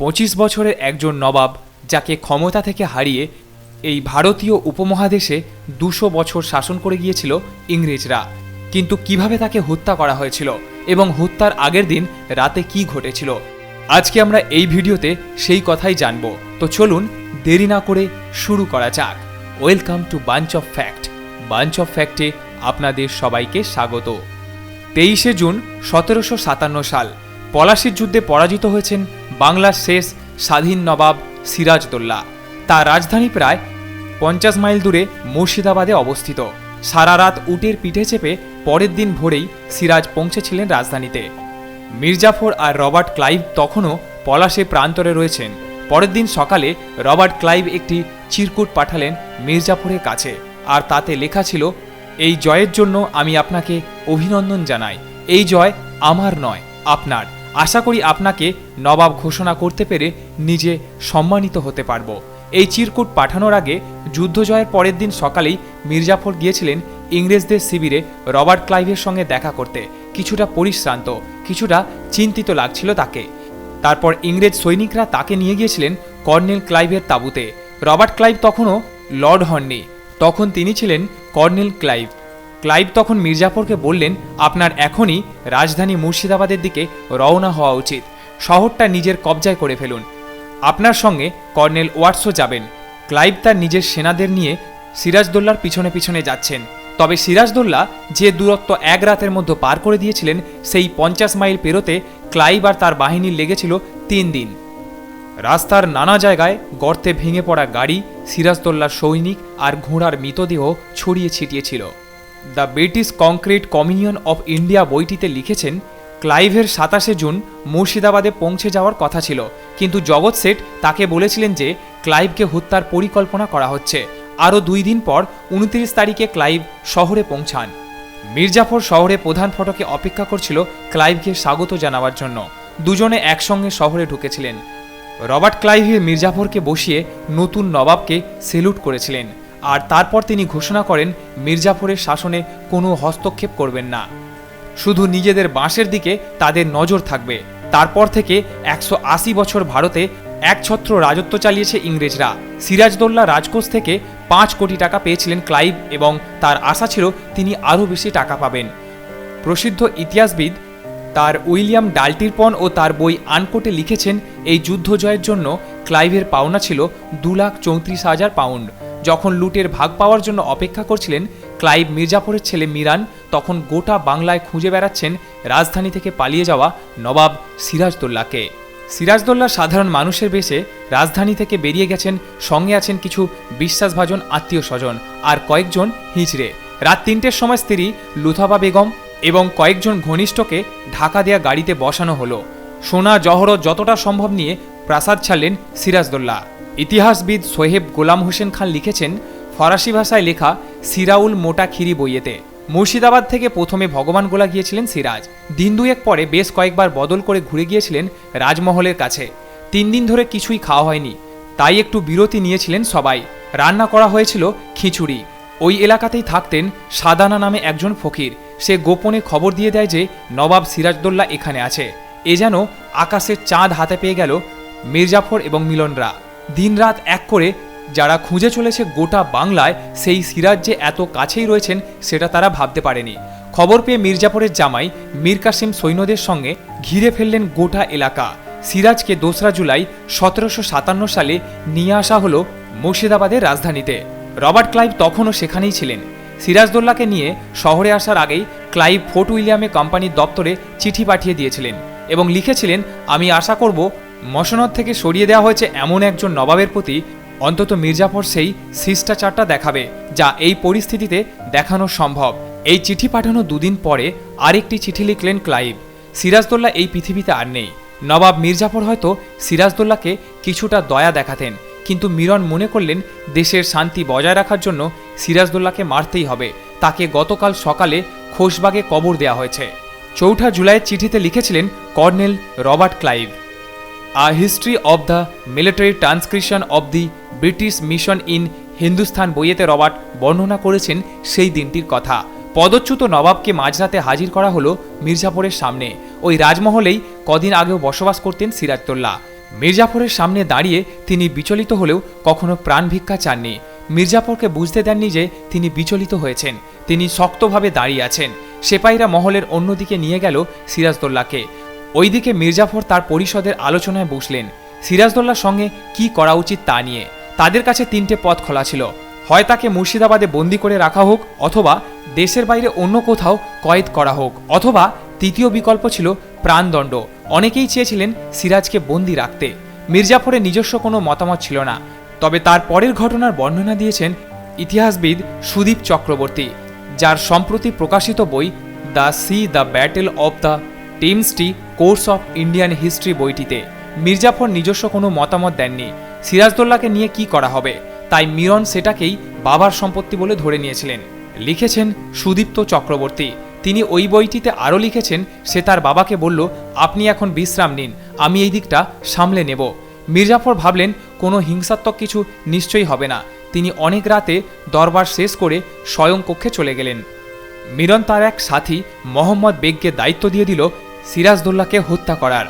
পঁচিশ বছরের একজন নবাব যাকে ক্ষমতা থেকে হারিয়ে এই ভারতীয় উপমহাদেশে দুশো বছর শাসন করে গিয়েছিল ইংরেজরা। কিন্তু কীভাবে তাকে হত্যা করা হয়েছিল এবং হত্যার আগের দিন রাতে কি ঘটেছিল, আজকে আমরা এই ভিডিওতে সেই কথাই জানব। তো চলুন দেরি না করে শুরু করা যাক। Welcome to bunch of fact bunch of ফ্যাক্টে আপনাদের সবাইকে স্বাগত। তেইশে জুন সতেরোশো সাতান্ন সাল। পলাশির যুদ্ধে পরাজিত হয়েছেন বাংলার শেষ স্বাধীন নবাব সিরাজদৌল্লা। তার রাজধানী প্রায় পঞ্চাশ মাইল দূরে মুর্শিদাবাদে অবস্থিত। সারা রাত উটের পিঠে চেপে পরের দিন ভোরেই সিরাজ পৌঁছেছিলেন রাজধানীতে। মির্জাফর আর রবার্ট ক্লাইভ তখনও পলাশে প্রান্তরে রয়েছেন। পরের দিন সকালে রবার্ট ক্লাইভ একটি চিরকুট পাঠালেন মির্জাফরের কাছে। আর তাতে লেখা ছিল, এই জয়ের জন্য আমি আপনাকে অভিনন্দন জানাই। এই জয় আমার নয়, আপনার। আশা করি আপনাকে নবাব ঘোষণা করতে পেরে নিজে সম্মানিত হতে পারব। এই চিরকুট পাঠানোর আগে যুদ্ধ জয়ের পরের দিন সকালেই মির্জাফর গিয়েছিলেন ইংরেজদের শিবিরে রবার্ট ক্লাইভের সঙ্গে দেখা করতে। কিছুটা পরিশ্রান্ত, কিছুটা চিন্তিত লাগছিল তাকে। তারপর ইংরেজ সৈনিকরা তাকে নিয়ে গিয়েছিলেন কর্নেল ক্লাইভের তাঁবুতে। রবার্ট ক্লাইভ তখনও লর্ড হননি। তখন তিনি ছিলেন কর্নেল ক্লাইভ। ক্লাইভ তখন মির্জাফরকে বললেন, আপনার এখনই রাজধানী মুর্শিদাবাদের দিকে রওনা হওয়া উচিত। শহরটা নিজের কবজায় করে ফেলুন। আপনার সঙ্গে কর্নেল ওয়াটসও যাবেন। ক্লাইভ তার নিজের সেনাদের নিয়ে সিরাজদোল্লার পিছনে পিছনে যাচ্ছেন। তবে সিরাজদোল্লা যে দূরত্ব এক রাতের মধ্যে পার করে দিয়েছিলেন, সেই পঞ্চাশ মাইল পেরোতে ক্লাইভ আর তার বাহিনীর লেগেছিল তিন দিন। রাস্তার নানা জায়গায় গর্তে ভেঙে পড়া গাড়ি সিরাজদোল্লার সৈনিক আর ঘোড়ার মৃতদেহ ছড়িয়ে ছিটিয়েছিল। The British concrete communion of India বইটিতে লিখেছেন, ক্লাইভের সাতাশে জুন মুর্শিদাবাদে পৌঁছে যাওয়ার কথা ছিল, কিন্তু জগৎ সেট তাকে বলেছিলেন যে ক্লাইভকে হত্যার পরিকল্পনা করা হচ্ছে। আরও দুই দিন পর উনত্রিশ তারিখে ক্লাইভ শহরে পৌঁছান। মির্জাফর শহরে প্রধান ফটকে অপেক্ষা করছিল ক্লাইভকে স্বাগত জানাবার জন্য। দুজনে একসঙ্গে শহরে ঢুকেছিলেন। রবার্ট ক্লাইভে মির্জাফরকে বসিয়ে নতুন নবাবকে সেলুট করেছিলেন। আর তারপর তিনি ঘোষণা করেন মির্জাফরের শাসনে কোনো হস্তক্ষেপ করবেন না। শুধু নিজেদের বাঁশের দিকে তাদের নজর থাকবে। তারপর থেকে একশো আশি বছর ভারতে একছত্র রাজত্ব চালিয়েছে ইংরেজরা। সিরাজদৌল্লা রাজকোষ থেকে পাঁচ কোটি টাকা পেয়েছিলেন ক্লাইভ এবং তার আশা ছিল তিনি আরও বেশি টাকা পাবেন। প্রসিদ্ধ ইতিহাসবিদ তার উইলিয়াম ডাল্টিরপন ও তার বই আনকোটে লিখেছেন, এই যুদ্ধ জয়ের জন্য ক্লাইভের পাওনা ছিল দু লাখ চৌত্রিশ হাজার পাউন্ড। যখন লুটের ভাগ পাওয়ার জন্য অপেক্ষা করছিলেন ক্লাইভ মির্জাফরের ছেলে মিরান, তখন গোটা বাংলায় খুঁজে বেড়াচ্ছেন রাজধানী থেকে পালিয়ে যাওয়া নবাব সিরাজদোল্লাকে। সিরাজদোল্লা সাধারণ মানুষের বেশে রাজধানী থেকে বেরিয়ে গেছেন, সঙ্গে আছেন কিছু বিশ্বাসভাজন আত্মীয় স্বজন আর কয়েকজন হিজড়ে। রাত তিনটের সময় স্ত্রী লুথাবা বেগম এবং কয়েকজন ঘনিষ্ঠকে ঢাকা দেয়া গাড়িতে বসানো হলো। সোনা জহরত যতটা সম্ভব নিয়ে প্রাসাদ ছাড়লেন সিরাজদোল্লা। ইতিহাসবিদ সোহেব গোলাম হোসেন খান লিখেছেন, ফরাসি ভাষায় লেখা সিরাউল মোটা খিরি বইয়েতে। মুর্শিদাবাদ থেকে প্রথমে ভগবান গোলা গিয়েছিলেন সিরাজ। দিন দুয়েক পরে বেশ কয়েকবার বদল করে ঘুরে গিয়েছিলেন রাজমহলের কাছে। তিন দিন ধরে কিছুই খাওয়া হয়নি। তাই একটু বিরতি নিয়েছিলেন সবাই। রান্না করা হয়েছিল খিচুড়ি। ওই এলাকাতেই থাকতেন সাদানা নামে একজন ফকির। সে গোপনে খবর দিয়ে দেয় যে নবাব সিরাজদোল্লা এখানে আছে। এ যেন আকাশের চাঁদ হাতে পেয়ে গেল মির্জাফর এবং মিলনরা। দিনরাত এক করে যারা খুঁজে চলেছে গোটা বাংলায়, সেই সিরাজ যে এত কাছেই রয়েছেন সেটা তারা ভাবতে পারেনি। খবর পেয়ে মির্জাফরের জামাই মীর কাসিম সৈন্যদের সঙ্গে ঘিরে ফেললেন গোটা এলাকা। সিরাজকে দোসরা জুলাই সতেরোশো সাতান্ন সালে নিয়ে আসা হলো মুর্শিদাবাদের রাজধানীতে। রবার্ট ক্লাইভ তখনও সেখানেই ছিলেন। সিরাজদোল্লাকে নিয়ে শহরে আসার আগেই ক্লাইভ ফোর্ট উইলিয়ামে কোম্পানির দপ্তরে চিঠি পাঠিয়ে দিয়েছিলেন এবং লিখেছিলেন, আমি আশা করব মসনদ থেকে সরিয়ে দেওয়া হয়েছে এমন একজন নবাবের প্রতি অন্তত মির্জাফর সেই শিষ্টাচারটা দেখাবে, যা এই পরিস্থিতিতে দেখানো সম্ভব। এই চিঠি পাঠানো দুদিন পরে আরেকটি চিঠি লিখলেন ক্লাইভ। সিরাজদোল্লা এই পৃথিবীতে আর নেই। নবাব মির্জাফর হয়তো সিরাজদোল্লাকে কিছুটা দয়া দেখাতেন, কিন্তু মিরন মনে করলেন দেশের শান্তি বজায় রাখার জন্য সিরাজদোল্লাকে মারতেই হবে। তাকে গতকাল সকালে খোশবাগে কবর দেওয়া হয়েছে। চৌঠা জুলাইয়ের চিঠিতে লিখেছিলেন colonel Robert Clive. A history of the military transcription of the British mission in Hindustan বইয়েতে Robert বর্ণনা করেছেন সেই দিনটির কথা। পদচ্যুত নবাবকে মাঝরাতে হাজির করা হলো মির্জাপুরের সামনে। ওই রাজমহলেই কদিন আগেও বসবাস করতেন সিরাজদোল্লা মির্জাফরের সামনে দাঁড়িয়ে তিনি বিচলিত হলেও কখনো প্রাণ ভিক্ষা চাননি। মির্জাফরকে বুঝতে দেননি যে তিনি বিচলিত হয়েছেন। তিনি শক্তভাবে দাঁড়িয়ে আছেন। সেপাইরা মহলের অন্যদিকে নিয়ে গেল সিরাজদোল্লাকে ওইদিকে মির্জাফর তার পরিষদের আলোচনায় বসলেন। সিরাজদোল্লার সঙ্গে কি করা উচিত তা নিয়ে। তাদের কাছে তিনটে পথ খোলা ছিল। হয় তাকে মুর্শিদাবাদে বন্দি করে রাখা হোক, অথবা দেশের বাইরে অন্য কোথাও কয়েদ করা হোক, অথবা তৃতীয় বিকল্প ছিল প্রাণদণ্ড। অনেকেই চেয়েছিলেন সিরাজকে বন্দি রাখতে। মির্জাফরের নিজস্ব কোনো মতামত ছিল না। তবে তার পরের ঘটনার বর্ণনা দিয়েছেন ইতিহাসবিদ সুদীপ চক্রবর্তী, যার সম্প্রতি প্রকাশিত বই the sea the battle of the টেমসটি course of Indian history বইটিতে মির্জাফর নিজস্ব কোনো মতামত দেননি। সিরাজদোল্লাকে নিয়ে কি করা হবে? তাই মিরন সেটাকেই বাবার সম্পত্তি বলে ধরে নিয়েছিলেন। লিখেছেন সুদীপ্ত চক্রবর্তী। তিনি ওই বইটিতে আরও লিখেছেন, সে তার বাবাকে বলল, আপনি এখন বিশ্রাম নিন, আমি এই দিকটা সামলে নেব মির্জাফর ভাবলেন, কোনো হিংসাত্মক কিছু নিশ্চয়ই হবে না তিনি অনেক রাতে দরবার শেষ করে স্বয়ং কক্ষে চলে গেলেন। মিরন তার এক সাথী মোহাম্মদ বেগকে দায়িত্ব দিয়ে দিল সিরাজদোল্লাকে হত্যা করার।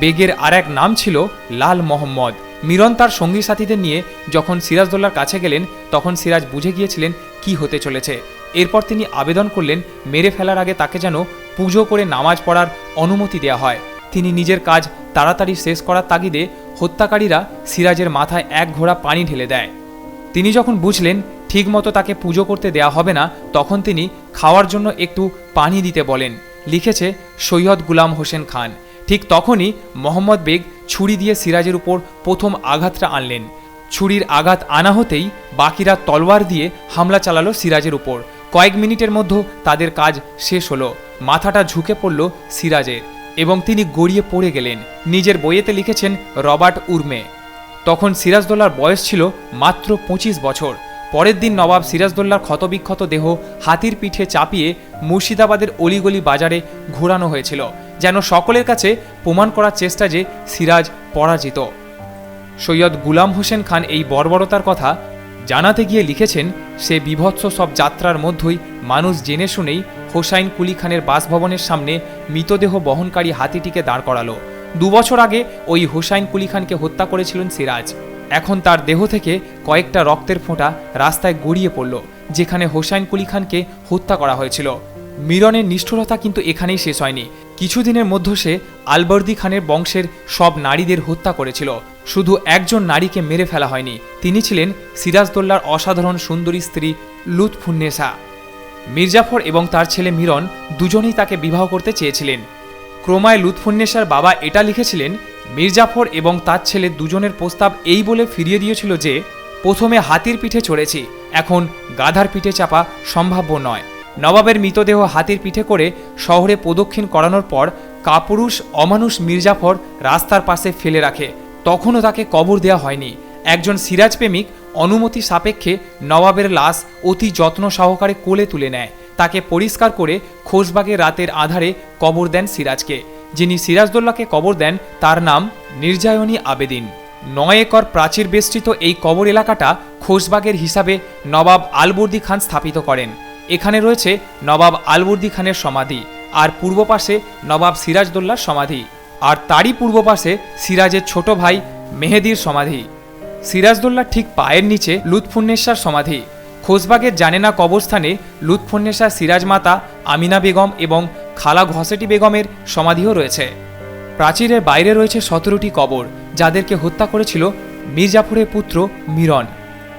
বেগের আর এক নাম ছিল লাল মোহাম্মদ। মিরন তার সঙ্গী সাথীদের নিয়ে যখন সিরাজদোল্লার কাছে গেলেন, তখন সিরাজ বুঝে গিয়েছিলেন কি হতে চলেছে। এরপর তিনি আবেদন করলেন, মেরে ফেলার আগে তাকে যেন পুজো করে নামাজ পড়ার অনুমতি দেওয়া হয়। তিনি নিজের কাজ তাড়াতাড়ি শেষ করার তাগিদে হত্যাকারীরা সিরাজের মাথায় এক ঘোড়া পানি ঢেলে দেয়। তিনি যখন বুঝলেন ঠিকমতো তাকে পুজো করতে দেয়া হবে না, তখন তিনি খাওয়ার জন্য একটু পানি দিতে বলেন। লিখেছে সৈয়দ গুলাম হোসেন খান। ঠিক তখনই মোহাম্মদ বেগ ছুরি দিয়ে সিরাজের উপর প্রথম আঘাতটা আনলেন। ছুরির আঘাত আনা হতেই বাকিরা তলোয়ার দিয়ে হামলা চালালো সিরাজের উপর। কয়েক মিনিটের মধ্যে তাদের কাজ শেষ হলো। মাথাটা ঝুঁকে পড়ল সিরাজের এবং তিনি গড়িয়ে পড়ে গেলেন। নিজের বইয়েতে লিখেছেন রবার্ট উর্মে। তখন সিরাজদোল্লার বয়স ছিল মাত্র পঁচিশ বছর। পরের দিন নবাব সিরাজদোল্লার ক্ষতবিক্ষত দেহ হাতির পিঠে চাপিয়ে মুর্শিদাবাদের অলিগলি বাজারে ঘোরানো হয়েছিল, যেন সকলের কাছে প্রমাণ করার চেষ্টা যে সিরাজ পরাজিত। সৈয়দ গুলাম হোসেন খান এই বর্বরতার কথা জানাতে গিয়ে লিখেছেন, সে বিভৎস সব যাত্রার মধ্যেই মানুষ জেনে শুনেই হোসাইন কুলি খানের বাসভবনের সামনে মৃতদেহ বহনকারী হাতিটিকে দাঁড় করালো। দুবছর আগে ওই হোসাইন কুলি খানকে হত্যা করেছিলেন সিরাজ। এখন তার দেহ থেকে কয়েকটা রক্তের ফোঁটা রাস্তায় গড়িয়ে পড়ল, যেখানে হোসাইন কুলি খানকে হত্যা করা হয়েছিল। মিরনের নিষ্ঠুরতা কিন্তু এখানেই শেষ হয়নি। কিছুদিনের মধ্যে সে আলবর্দি খানের বংশের সব নারীদের হত্যা করেছিল। শুধু একজন নারীকে মেরে ফেলা হয়নি, তিনি ছিলেন সিরাজদোল্লার অসাধারণ সুন্দরী স্ত্রী লুৎফুন্নেসা মির্জাফর এবং তার ছেলে মিরন দুজনেই তাকে বিবাহ করতে চেয়েছিলেন। ক্রমায় লুৎফুন্নেসার বাবা এটা লিখেছিলেন মির্জাফর এবং তার ছেলে দুজনের প্রস্তাব এই বলে ফিরিয়ে দিয়েছিল যে, প্রথমে হাতির পিঠে চড়েছি, এখন গাধার পিঠে চাপা সম্ভাব্য নয়। নবাবের মৃতদেহ হাতির পিঠে করে শহরে প্রদক্ষিণ করানোর পর কাপুরুষ অমানুষ মির্জাফর রাস্তার পাশে ফেলে রাখে। তখনও তাকে কবর দেওয়া হয়নি। একজন সিরাজ প্রেমিক অনুমতি সাপেক্ষে নবাবের লাশ অতি যত্ন সহকারে কোলে তুলে নেয়। তাকে পরিষ্কার করে খোশবাগে রাতের আধারে কবর দেন সিরাজকে। যিনি সিরাজদোল্লাকে কবর দেন, তার নাম নির্জায়নী আবেদিন। নয় একর প্রাচীর বেষ্টিত এই কবর এলাকাটা খোশবাগের হিসাবে নবাব আলবর্দি খান স্থাপিত করেন। এখানে রয়েছে নবাব আলবর্দি খানের সমাধি আর পূর্ব পাশে নবাব সিরাজদোল্লার সমাধি আর তারই পূর্ব পাশে সিরাজের ছোট ভাই মেহেদির সমাধি। সিরাজদোল্লার ঠিক পায়ের নিচে লুৎফুন্নেসার সমাধি। খোসবাগের জানেনা কবরস্থানে লুৎফুন্নেসা সিরাজ মাতা আমিনা বেগম এবং খালা ঘসেটি বেগমের সমাধিও রয়েছে। প্রাচীরের বাইরে রয়েছে সতেরোটি কবর, যাদেরকে হত্যা করেছিল মির্জাফরের পুত্র মিরন।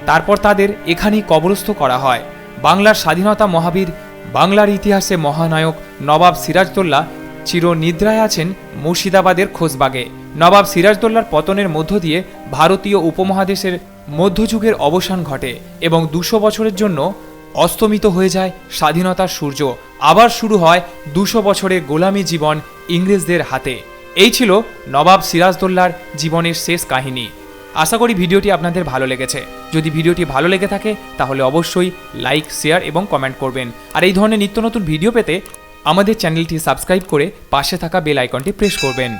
তারপর তাদের এখানেই কবরস্থ করা হয়। বাংলার স্বাধীনতা মহাবীর, বাংলার ইতিহাসে মহানায়ক নবাব সিরাজদোল্লা চিরনিদ্রায় আছেন মুর্শিদাবাদের খোসবাগে নবাব সিরাজদোল্লার পতনের মধ্য দিয়ে ভারতীয় উপমহাদেশের মধ্যযুগের অবসান ঘটে এবং দুশো বছরের জন্য অস্তমিত হয়ে যায় স্বাধীনতার সূর্য। আবার শুরু হয় দুশো বছরের গোলামী জীবন ইংরেজদের হাতে। এই ছিল নবাব সিরাজদোল্লার জীবনের শেষ কাহিনী। আশা করি ভিডিওটি আপনাদের ভালো লেগেছে। যদি ভিডিওটি ভালো লেগে থাকে, তাহলে অবশ্যই লাইক, শেয়ার এবং কমেন্ট করবেন। আর এই ধরনের নিত্য নতুন ভিডিও পেতে আমাদের চ্যানেলটি সাবস্ক্রাইব করে পাশে থাকা বেল আইকনটি প্রেস করবেন।